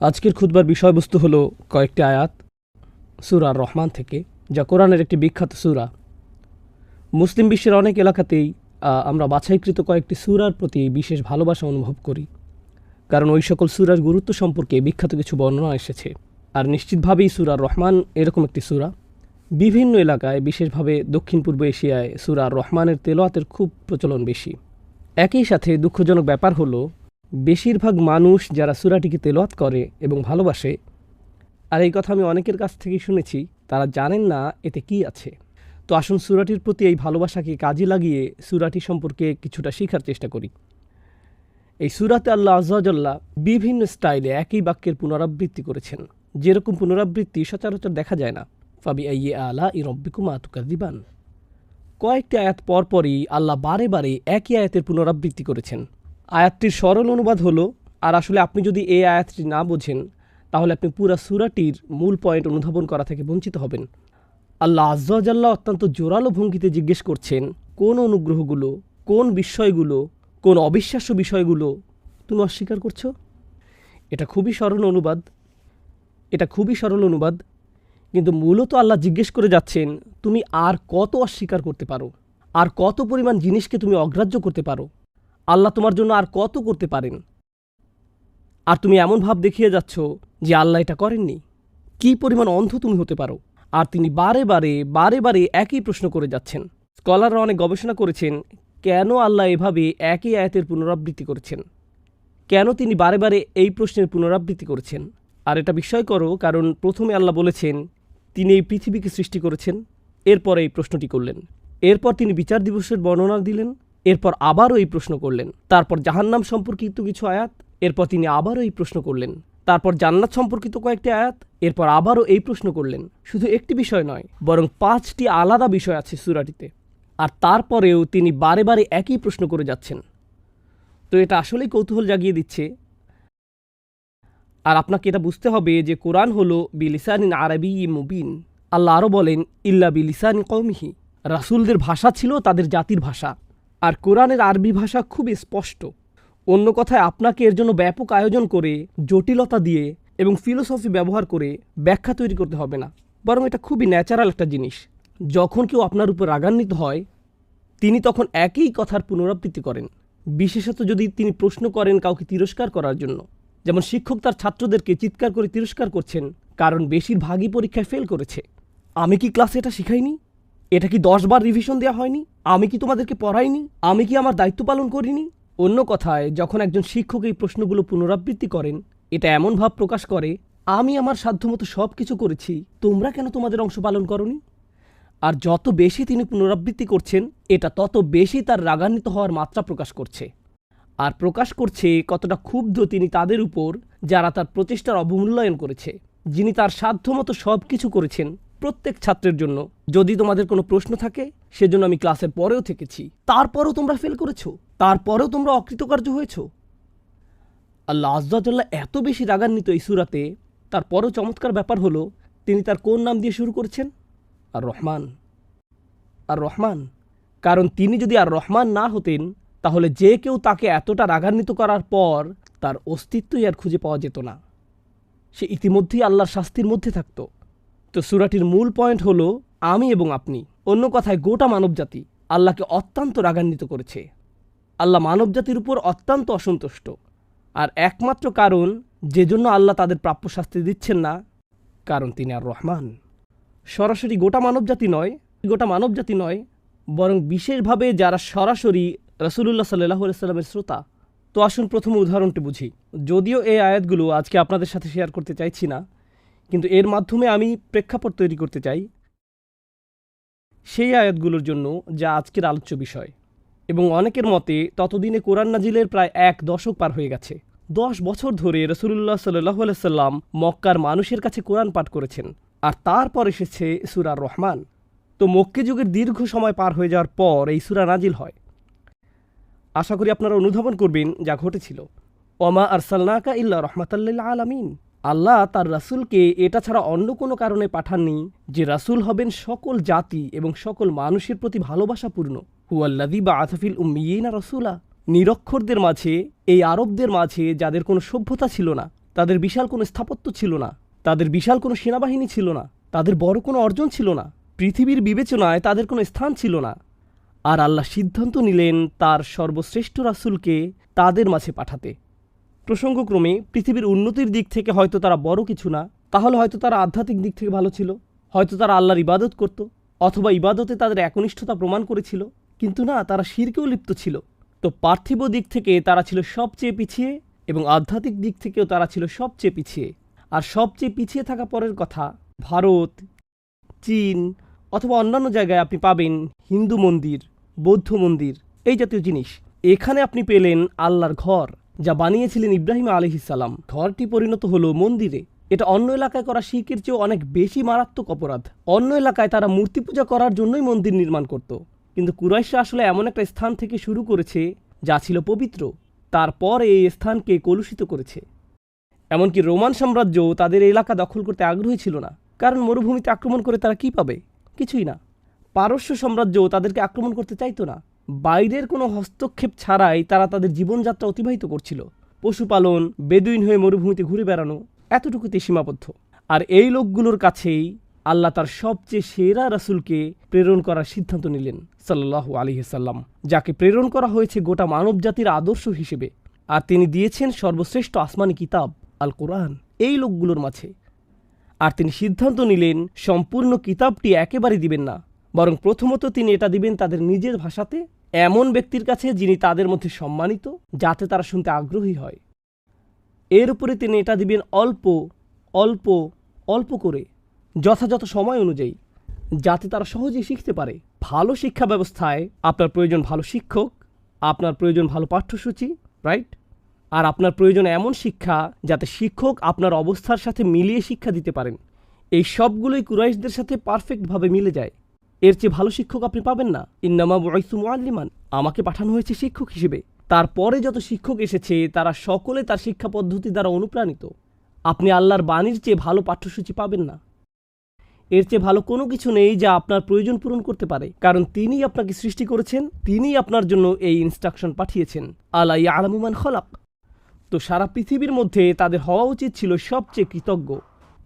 আজকের খুদবার বিষয়বস্তু হলো কয়েকটি আয়াত সুরার রহমান থেকে, যা কোরআনের একটি বিখ্যাত সুরা। মুসলিম বিশ্বের অনেক এলাকাতেই আমরা বাছাইকৃত কয়েকটি সুরার প্রতি বিশেষ ভালোবাসা অনুভব করি। কারণ ওই সকল সুরার গুরুত্ব সম্পর্কে বিখ্যাত কিছু বর্ণনা এসেছে। আর নিশ্চিতভাবেই সুরার রহমান এরকম একটি সুরা। বিভিন্ন এলাকায়, বিশেষভাবে দক্ষিণ পূর্ব এশিয়ায় সুরার রহমানের তেলোয়াতের খুব প্রচলন বেশি। একই সাথে দুঃখজনক ব্যাপার হলো বেশিরভাগ মানুষ যারা সুরাটিকে তেলোয়াত করে এবং ভালোবাসে, আর এই কথা আমি অনেকের কাছ থেকেই শুনেছি, তারা জানেন না এতে কি আছে। তো আসুন সুরাটির প্রতি এই ভালোবাসাকে কাজে লাগিয়ে সুরাটি সম্পর্কে কিছুটা শেখার চেষ্টা করি। এই সুরাতে আল্লাহ আজ্লাহ বিভিন্ন স্টাইলে একই বাক্যের পুনরাবৃত্তি করেছেন। যেরকম পুনরাবৃত্তি সচরাচর দেখা যায় না। ফাবি আইয়ে আলা ই রব্বিকুমা তুকাদিবান কয়েকটি আয়াত পরপরই আল্লাহ বারে বারে একই আয়াতের পুনরাবৃত্তি করেছেন। আয়াতটির সরল অনুবাদ হলো, আর আসলে আপনি যদি এই আয়াতটি না বোঝেন, তাহলে আপনি পুরা সুরাটির মূল পয়েন্ট অনুধাবন করা থেকে বঞ্চিত হবেন। আল্লাহ আজ্লাহ অত্যন্ত জোরালো ভঙ্গিতে জিজ্ঞেস করছেন, কোন অনুগ্রহগুলো, কোন বিষয়গুলো, কোন অবিশ্বাস্য বিষয়গুলো তুমি অস্বীকার করছ? এটা খুবই সরল অনুবাদ। এটা খুবই সরল অনুবাদ। কিন্তু মূলত আল্লাহ জিজ্ঞেস করে যাচ্ছেন, তুমি আর কত অস্বীকার করতে পারো? আর কত পরিমাণ জিনিসকে তুমি অগ্রাহ্য করতে পারো? আল্লাহ তোমার জন্য আর কত করতে পারেন? আর তুমি এমন ভাব দেখিয়ে যাচ্ছ যে আল্লাহ এটা করেননি। কী পরিমাণ অন্ধ তুমি হতে পারো? আর তিনি বারে বারে বারে বারে একই প্রশ্ন করে যাচ্ছেন। স্কলাররা অনেক গবেষণা করেছেন কেন আল্লাহ এভাবে একই আয়াতের পুনরাবৃত্তি করেছেন। কেন তিনি বারে বারে এই প্রশ্নের পুনরাবৃত্তি করেছেন? আর এটা বিস্ময়করও কারণ প্রথমে আল্লাহ বলেছেন, তিনি এই পৃথিবীকে সৃষ্টি করেছেন, এরপর এই প্রশ্নটি করলেন। এরপর তিনি বিচার দিবসের বর্ণনা দিলেন এরপর আবারও এই প্রশ্ন করলেন। তারপর জাহান্নাম সম্পর্কিত কিছু আয়াত, এরপর তিনি আবারও এই প্রশ্ন করলেন। তারপর জান্নাত সম্পর্কিত কয়েকটি আয়াত, এরপর আবারও এই প্রশ্ন করলেন। শুধু একটি বিষয় নয়, বরং পাঁচটি আলাদা বিষয় আছে সুরাটিতে। আর তারপরেও তিনি বারে বারে একই প্রশ্ন করে যাচ্ছেন। তো এটা আসলেই কৌতূহল জাগিয়ে দিচ্ছে। আর আপনাকে এটা বুঝতে হবে যে কোরআন হলো বিলিসানিন আরবি ই মুবিন। আল্লাহ আরও বলেন, ইল্লা বিলিসানি কৌমিহি রাসুলদের ভাষা ছিল তাদের জাতির ভাষা। আর কোরআনের আরবি ভাষা খুব স্পষ্ট। অন্য কথায়, আপনাকে এর জন্য ব্যাপক আয়োজন করে, জটিলতা দিয়ে এবং ফিলোসফি ব্যবহার করে ব্যাখ্যা তৈরি করতে হবে না। বরং এটা খুবই ন্যাচারাল একটা জিনিস। যখন কেউ আপনার উপর রাগান্বিত হয়, তিনি তখন একই কথার পুনরাবৃত্তি করেন। বিশেষত যদি তিনি প্রশ্ন করেন কাউকে তিরস্কার করার জন্য। যেমন শিক্ষক তার ছাত্রদেরকে চিৎকার করে তিরস্কার করছেন, কারণ বেশিরভাগই পরীক্ষায় ফেল করেছে। আমি কি ক্লাসে এটা শিখাইনি? এটা কি দশবার রিভিশন দেওয়া হয়নি? আমি কি তোমাদেরকে পড়াইনি? আমি কি আমার দায়িত্ব পালন করিনি? অন্য কথায়, যখন একজন শিক্ষক এই প্রশ্নগুলো পুনরাবৃত্তি করেন, এটা এমন ভাব প্রকাশ করে, আমি আমার সাধ্যমতো সব কিছু করেছি, তোমরা কেন তোমাদের অংশ পালন করনি? আর যত বেশি তিনি পুনরাবৃত্তি করছেন, এটা তত বেশি তার রাগান্বিত হওয়ার মাত্রা প্রকাশ করছে। আর প্রকাশ করছে কতটা ক্ষুব্ধ তিনি তাদের উপর, যারা তার প্রচেষ্টার অবমূল্যায়ন করেছে। যিনি তার সাধ্যমতো সব কিছু করেছেন প্রত্যেক ছাত্রের জন্য। যদি তোমাদের কোনো প্রশ্ন থাকে, সেজন্য আমি ক্লাসের পরেও থেকেছি। তারপরেও তোমরা ফেল করেছ। তারপরেও তোমরা অকৃতকার্য হয়েছো। আল্লাহ আজ্লাহ এত বেশি রাগান্বিত এই সুরাতে। তারপরও চমৎকার ব্যাপার হলো, তিনি তার কোন নাম দিয়ে শুরু করেছেন? আর রহমান আর রহমান কারণ তিনি যদি আর রহমান না হতেন, তাহলে যে কেউ তাকে এতটা রাগান্বিত করার পর তার অস্তিত্বই আর খুঁজে পাওয়া যেত না। সে ইতিমধ্যেই আল্লাহর শাস্তির মধ্যে থাকত। তো সুরাটির মূল পয়েন্ট হলো আমি এবং আপনি। অন্য কথায় গোটা মানবজাতি আল্লাহকে অত্যন্ত রাগান্বিত করেছে। আল্লাহ মানবজাতির উপর অত্যন্ত অসন্তুষ্ট। আর একমাত্র কারণ যে জন্য আল্লাহ তাদের প্রাপ্য শাস্তি দিচ্ছেন না, কারণ তিনি আর রহমান। সরাসরি গোটা মানবজাতি নয়, গোটা মানবজাতি নয়, বরং বিশেষভাবে যারা সরাসরি রসুল্লাহ সাল্লাহ সাল্লামের শ্রোতা। তো আসুন প্রথম উদাহরণটি বুঝি। যদিও এই আয়াতগুলো আজকে আপনাদের সাথে শেয়ার করতে চাইছি না কিন্তু এর মাধ্যমে আমি প্রেক্ষাপট তৈরি করতে চাই সেই আয়াতগুলোর জন্য যা আজকের আলোচ্য বিষয়। এবং অনেকের মতে ততদিনে কোরআন নাজিলের প্রায় এক দশক পার হয়ে গেছে। দশ বছর ধরে রসুল্লাহ সাল্লাহ সাল্লাম মক্কার মানুষের কাছে কোরআন পাঠ করেছেন আর তারপর এসেছে সুরার রহমান। তো মক্কে যুগের দীর্ঘ সময় পার হয়ে যাওয়ার পর এই সুরা নাজিল হয়। আশা করি আপনারা অনুধাবন করবেন যা ঘটেছিল। ওমা আর আরসালনাকা ইল্লা রহমাতাল্লিল আলামিন। আল্লাহ তার রাসূলকে এটা ছাড়া অন্য কোনো কারণে পাঠাননি যে রাসূল হবেন সকল জাতি এবং সকল মানুষের প্রতি ভালোবাসাপূর্ণ। হুয়াল্লাদি বা আথাফিল উম্মিয়েনা রসুলা। নিরক্ষরদের মাঝে, এই আরবদের মাঝে যাদের কোনো সভ্যতা ছিল না, তাদের বিশাল কোনো স্থাপত্য ছিল না, তাদের বিশাল কোনো সেনাবাহিনী ছিল না, তাদের বড় কোনো অর্জন ছিল না, পৃথিবীর বিবেচনায় তাদের কোনো স্থান ছিল না। আর আল্লাহ সিদ্ধান্ত নিলেন তার সর্বশ্রেষ্ঠ রাসূলকে তাদের মাঝে পাঠাতে। প্রসঙ্গক্রমে পৃথিবীর উন্নতির দিক থেকে হয়তো তারা বড় কিছু না, তাহলে হয়তো তারা আধ্যাত্মিক দিক থেকে ভালো ছিল। হয়তো তারা আল্লাহর ইবাদত করত, অথবা ইবাদতে তাদের একনিষ্ঠতা প্রমাণ করেছিল, কিন্তু না, তারা শিরকেও লিপ্ত ছিল। তো পার্থিব দিক থেকে তারা ছিল সবচেয়ে পিছিয়ে এবং আধ্যাত্মিক দিক থেকেও তারা ছিল সবচেয়ে পিছিয়ে। আর সবচেয়ে পিছিয়ে থাকা পরের কথা, ভারত, চীন, অথবা অন্যান্য জায়গায় আপনি পাবেন হিন্দু মন্দির, বৌদ্ধ মন্দির, এই জাতীয় জিনিস। এখানে আপনি পেলেন আল্লাহর ঘর। যা বানিয়েছিলেন ইব্রাহিম আলহিসাল্লাম ঘরটি পরিণত হলো মন্দিরে। এটা অন্য এলাকায় করা শিল্পের চেয়েও অনেক বেশি মারাত্মক অপরাধ। অন্য এলাকায় তারা মূর্তি পূজা করার জন্যই মন্দির নির্মাণ করত। কিন্তু কুরাইশরা আসলে এমন একটা স্থান থেকে শুরু করেছে যা ছিল পবিত্র। তারপর এই স্থানকে কলুষিত করেছে। এমনকি রোমান সাম্রাজ্য তাদের এলাকা দখল করতে আগ্রহী ছিল না। কারণ মরুভূমিতে আক্রমণ করে তারা কি পাবে? কিছুই না। পারস্য সাম্রাজ্য তাদেরকে আক্রমণ করতে চাইতো না। বাইরের কোনো হস্তক্ষেপ ছাড়াই তারা তাদের জীবনযাত্রা অতিবাহিত করছিল। পশুপালন, বেদুইন হয়ে মরুভূমিতে ঘুরে বেড়ানো এতটুকুতে সীমাবদ্ধ। আর এই লোকগুলোর কাছেই আল্লাহ তার সবচেয়ে সেরা রাসূলকে প্রেরণ করার সিদ্ধান্ত নিলেন সাল্লাহু আলিহাল্লাম যাকে প্রেরণ করা হয়েছে গোটা মানবজাতির আদর্শ হিসেবে। আর তিনি দিয়েছেন সর্বশ্রেষ্ঠ আসমানি কিতাব আল কোরআন এই লোকগুলোর মাঝে। আর তিনি সিদ্ধান্ত নিলেন, সম্পূর্ণ কিতাবটি একেবারে দিবেন না, বরং প্রথমত তিনি এটা দিবেন তাদের নিজের ভাষাতে এমন ব্যক্তির কাছে যিনি তাদের মধ্যে সম্মানিত, যাতে তারা শুনতে আগ্রহী হয়। এর উপরে তিনি এটা দিবেন অল্প অল্প অল্প করে, যথাযথ সময় অনুযায়ী, যাতে তারা সহজেই শিখতে পারে। ভালো শিক্ষা ব্যবস্থায় আপনার প্রয়োজন ভালো শিক্ষক, আপনার প্রয়োজন ভালো পাঠ্যসূচি রাইট আর আপনার প্রয়োজন এমন শিক্ষা যাতে শিক্ষক আপনার অবস্থার সাথে মিলিয়ে শিক্ষা দিতে পারেন। এই সবগুলোই কুরাইশদের সাথে পারফেক্টভাবে মিলে যায়। এর চেয়ে ভালো শিক্ষক আপনি পাবেন না। ইন্নামা বয়সু মুআল্লিমান। আমাকে পাঠানো হয়েছে শিক্ষক হিসেবে। তারপরে যত শিক্ষক এসেছে, তারা সকলে তার শিক্ষা পদ্ধতি দ্বারা অনুপ্রাণিত। আপনি আল্লাহর বাণীর চেয়ে ভালো পাঠ্যসূচি পাবেন না। এর চেয়ে ভালো কোনো কিছু নেই যা আপনার প্রয়োজন পূরণ করতে পারে। কারণ তিনিই আপনাকে সৃষ্টি করেছেন, তিনিই আপনার জন্য এই ইনস্ট্রাকশন পাঠিয়েছেন। আলাই আলামুমান খলাক। তো সারা পৃথিবীর মধ্যে তাদের হওয়া উচিত ছিল সবচেয়ে কৃতজ্ঞ।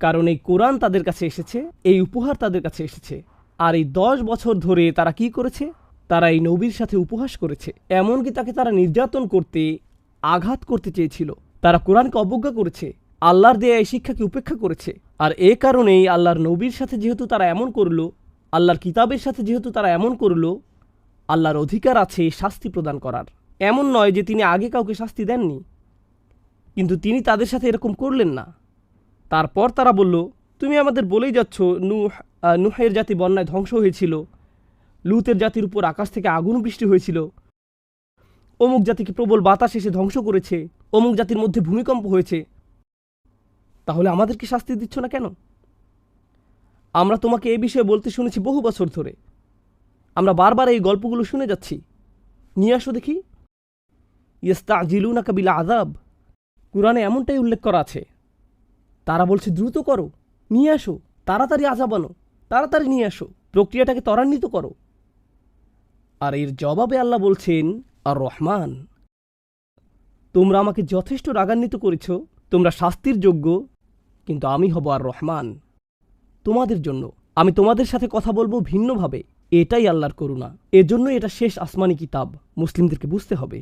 কারণ এই কোরআন তাদের কাছে এসেছে, এই উপহার তাদের কাছে এসেছে। আর এই দশ বছর ধরে তারা কি করেছে? তারা এই নবীর সাথে উপহাস করেছে। এমনকি তাকে তারা নির্যাতন করতে, আঘাত করতে চেয়েছিল। তারা কোরআনকে অবজ্ঞা করেছে, আল্লাহর দেয়া এই শিক্ষাকে উপেক্ষা করেছে। আর এ কারণেই আল্লাহর নবীর সাথে যেহেতু তারা এমন করল, আল্লাহর কিতাবের সাথে যেহেতু তারা এমন করল, আল্লাহর অধিকার আছে শাস্তি প্রদান করার। এমন নয় যে তিনি আগে কাউকে শাস্তি দেননি। কিন্তু তিনি তাদের সাথে এরকম করলেন না। তারপর তারা বলল, তুমি আমাদের বলেই যাচ্ছ, নুহ নুহের জাতি বন্যায় ধ্বংস হয়েছিল। লুতের জাতির উপর আকাশ থেকে আগুন বৃষ্টি হয়েছিল। অমুক জাতিকে প্রবল বাতাস এসে ধ্বংস করেছে। অমুক জাতির মধ্যে ভূমিকম্প হয়েছে। তাহলে আমাদেরকে শাস্তি দিচ্ছ না কেন? আমরা তোমাকে এই বিষয়ে বলতে শুনেছি বহু বছর ধরে। আমরা বারবার এই গল্পগুলো শুনে যাচ্ছি। নিয়ে আসো দেখি। ইয়েস্তা জিলুনা কাবিলা আজাব কোরআনে এমনটাই উল্লেখ করা আছে। তারা বলছে, দ্রুত করো। নিয়ে আসো। তাড়াতাড়ি আজাব আনো। তাড়াতাড়ি নিয়ে আসো প্রক্রিয়াটাকে ত্বরান্বিত করো। আর এর জবাবে আল্লাহ বলছেন আর রহমান তোমরা আমাকে যথেষ্ট রাগান্বিত করেছ, তোমরা শাস্তির যোগ্য, কিন্তু আমি হব আর রহমান তোমাদের জন্য আমি তোমাদের সাথে কথা বলব ভিন্নভাবে। এটাই আল্লাহর করুণা। এজন্য এটা শেষ আসমানি কিতাব। মুসলিমদেরকে বুঝতে হবে,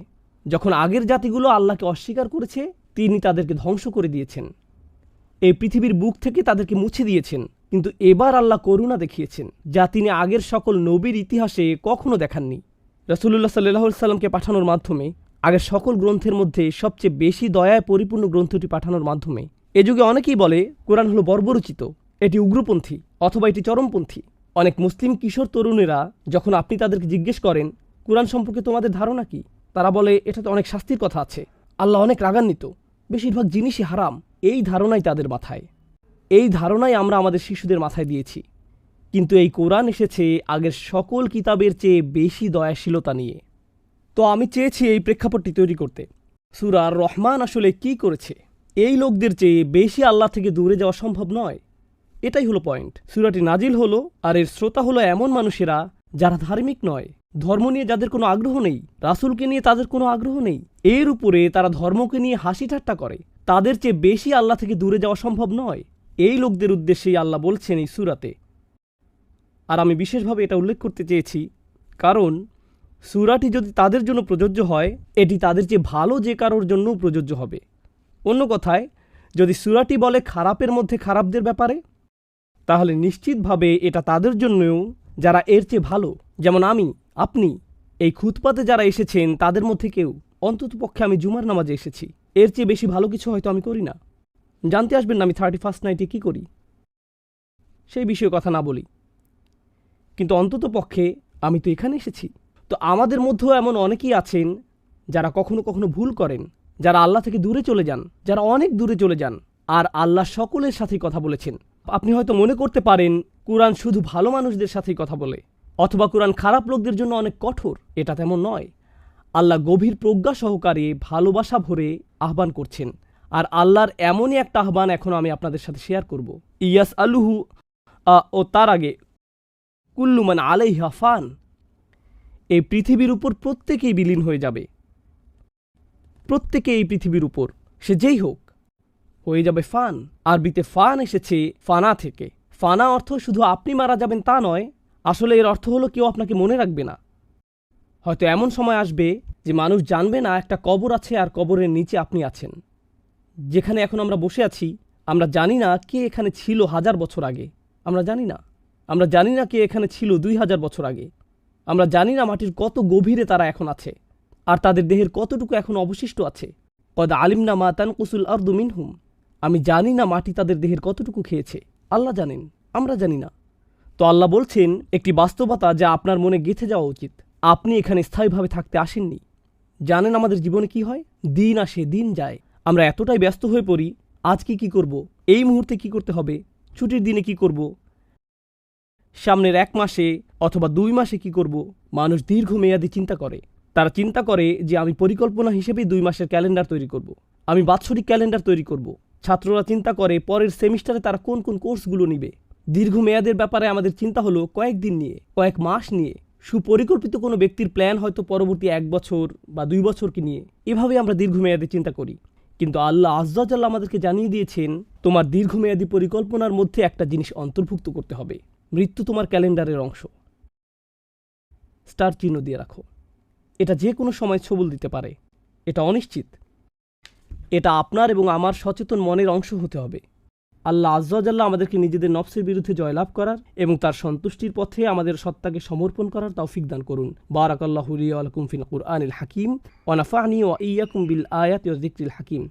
যখন আগের জাতিগুলো আল্লাহকে অস্বীকার করেছে, তিনি তাদেরকে ধ্বংস করে দিয়েছেন। এই পৃথিবীর বুক থেকে তাদেরকে মুছে দিয়েছেন। কিন্তু এবার আল্লাহ করুণা দেখিয়েছেন, যা তিনি আগের সকল নবীর ইতিহাসে কখনো দেখাননি। রসুল্লাহ সাল্লাহ সাল্লামকে পাঠানোর মাধ্যমে, আগের সকল গ্রন্থের মধ্যে সবচেয়ে বেশি দয়ায় পরিপূর্ণ গ্রন্থটি পাঠানোর মাধ্যমে। এ যুগে অনেকেই বলে, কোরআন হলো বর্বরচিত, এটি উগ্রপন্থী অথবা এটি চরমপন্থী। অনেক মুসলিম কিশোর তরুণেরা যখন আপনি তাদেরকে জিজ্ঞেস করেন, কোরআন সম্পর্কে তোমাদের ধারণা কি? তারা বলে এটাতে অনেক শাস্তির কথা আছে। আল্লাহ অনেক রাগান্বিত। বেশিরভাগ জিনিসই হারাম। এই ধারণাই তাদের মাথায়। এই ধারণাই আমরা আমাদের শিশুদের মাথায় দিয়েছি। কিন্তু এই কোরআন এসেছে আগের সকল কিতাবের চেয়ে বেশি দয়াশীলতা নিয়ে। তো আমি চেয়েছি এই প্রেক্ষাপটটি তৈরি করতে। সুরার রহমান আসলে কি করেছে? এই লোকদের চেয়ে বেশি আল্লাহ থেকে দূরে যাওয়া সম্ভব নয়। এটাই হলো পয়েন্ট। সুরাটি নাজিল হলো আর এর শ্রোতা হলো এমন মানুষেরা যারা ধার্মিক নয়। ধর্ম নিয়ে যাদের কোনো আগ্রহ নেই, রাসূলকে নিয়ে তাদের কোনো আগ্রহ নেই। এর উপরে তারা ধর্মকে নিয়ে হাসি ঠাট্টা করে। তাদের চেয়ে বেশি আল্লাহ থেকে দূরে যাওয়া সম্ভব নয়। এই লোকদের উদ্দেশ্যেই আল্লাহ বলছেন এই সুরাতে। আর আমি বিশেষভাবে এটা উল্লেখ করতে চেয়েছি, কারণ সুরাটি যদি তাদের জন্য প্রযোজ্য হয়, এটি তাদের চেয়ে ভালো যে কারোর জন্যও প্রযোজ্য হবে। অন্য কথায়, যদি সুরাটি বলে খারাপের মধ্যে খারাপদের ব্যাপারে, তাহলে নিশ্চিতভাবে এটা তাদের জন্যও যারা এর চেয়ে ভালো, যেমন আমি, আপনি, এই খুতপাতে যারা এসেছেন তাদের মধ্যে কেউ অন্তত পক্ষে আমি জুমার নামাজে এসেছি। এর চেয়ে বেশি ভালো কিছু হয়তো আমি করি না। জানতে আসবেন না আমি থার্টি ফার্স্ট নাইটে কী করি? সেই বিষয়ে কথা না বলি। কিন্তু অন্তত পক্ষে আমি তো এখানে এসেছি। তো আমাদের মধ্যেও এমন অনেকেই আছেন যারা কখনো কখনো ভুল করেন, যারা আল্লাহ থেকে দূরে চলে যান, যারা অনেক দূরে চলে যান, আর আল্লাহ সকলের সাথেই কথা বলেছেন। আপনি হয়তো মনে করতে পারেন, কোরআন শুধু ভালো মানুষদের সাথেই কথা বলে, অথবা কোরআন খারাপ লোকদের জন্য অনেক কঠোর, এটা তেমন নয়। আল্লাহ গভীর প্রজ্ঞা সহকারে ভালোবাসা ভরে আহ্বান করছেন। আর আল্লাহর এমনই একটা আহ্বান এখন আমি আপনাদের সাথে শেয়ার করব। ইয়াস আলুহু ও তার আগে কুল্লুমান আলাইহা ফান এই পৃথিবীর উপর প্রত্যেকেই বিলীন হয়ে যাবে। প্রত্যেকে এই পৃথিবীর উপর, সে যেই হোক, হয়ে যাবে ফান। আরবিতে ফান এসেছে ফানা থেকে। ফানা অর্থ শুধু আপনি মারা যাবেন তা নয়, আসলে এর অর্থ হলো কেউ আপনাকে মনে রাখবে না। হয়তো এমন সময় আসবে যে মানুষ জানবে না একটা কবর আছে আর কবরের নিচে আপনি আছেন। যেখানে এখন আমরা বসে আছি, আমরা জানি না কে এখানে ছিল হাজার বছর আগে। আমরা জানি না। আমরা জানি না কে এখানে ছিল দুই হাজার বছর আগে। আমরা জানি না মাটির কত গভীরে তারা এখন আছে, আর তাদের দেহের কতটুকু এখন অবশিষ্ট আছে। কদ আলিম না মা তানকুসুল আর্দু মিনহুম। আমি জানি না মাটি তাদের দেহের কতটুকু খেয়েছে। আল্লাহ জানেন, আমরা জানি না। তো আল্লাহ বলছেন, একটি বাস্তবতা যা আপনার মনে গেঁথে যাওয়া উচিত। আপনি এখানে স্থায়ীভাবে থাকতে আসেননি। জানেন আমাদের জীবনে কি হয়? দিন আসে, দিন যায়। আমরা এতটাই ব্যস্ত হয়ে পড়ি, আজকে কি করব? এই মুহূর্তে কি করতে হবে? ছুটির দিনে কি করব? সামনের এক মাসে অথবা দুই মাসে কি করব? মানুষ দীর্ঘমেয়াদী চিন্তা করে। তারা চিন্তা করে যে আমি পরিকল্পনা হিসেবে দুই মাসের ক্যালেন্ডার তৈরি করব। আমি বাৎসরিক ক্যালেন্ডার তৈরি করব। ছাত্ররা চিন্তা করে পরের সেমিস্টারে তারা কোন কোন কোর্সগুলো নিবে। দীর্ঘমেয়াদের ব্যাপারে আমাদের চিন্তা হলো কয়েকদিন নিয়ে, কয়েক মাস নিয়ে। সুপরিকল্পিত কোনো ব্যক্তির প্ল্যান হয়তো পরবর্তী এক বছর বা দুই বছরকে নিয়ে। এভাবে আমরা দীর্ঘমেয়াদে চিন্তা করি। কিন্তু আল্লাহ আজ্জাল আমাদেরকে জানিয়ে দিয়েছেন, তোমার দীর্ঘমেয়াদী পরিকল্পনার মধ্যে একটা জিনিস অন্তর্ভুক্ত করতে হবে। মৃত্যু তোমার ক্যালেন্ডারের অংশ। স্টার চিহ্ন দিয়ে রাখো। এটা যে কোনো সময় ছবল দিতে পারে। এটা অনিশ্চিত। এটা আপনার এবং আমার সচেতন মনের অংশ হতে হবে। আল্লাহ আজ্জাল্লাহ আমাদেরকে নিজেদের নফসের বিরুদ্ধে জয়লাভ করার এবং তার সন্তুষ্টির পথে আমাদের সত্তাকে সমর্পণ করার তৌফিক দান করুন। বারাকাল্লাহ আলকুম ফিল কুরআনিল হাকিম ওয়ানাফানি ওয়া ইয়াকুম বিল আয়াত হাকিম।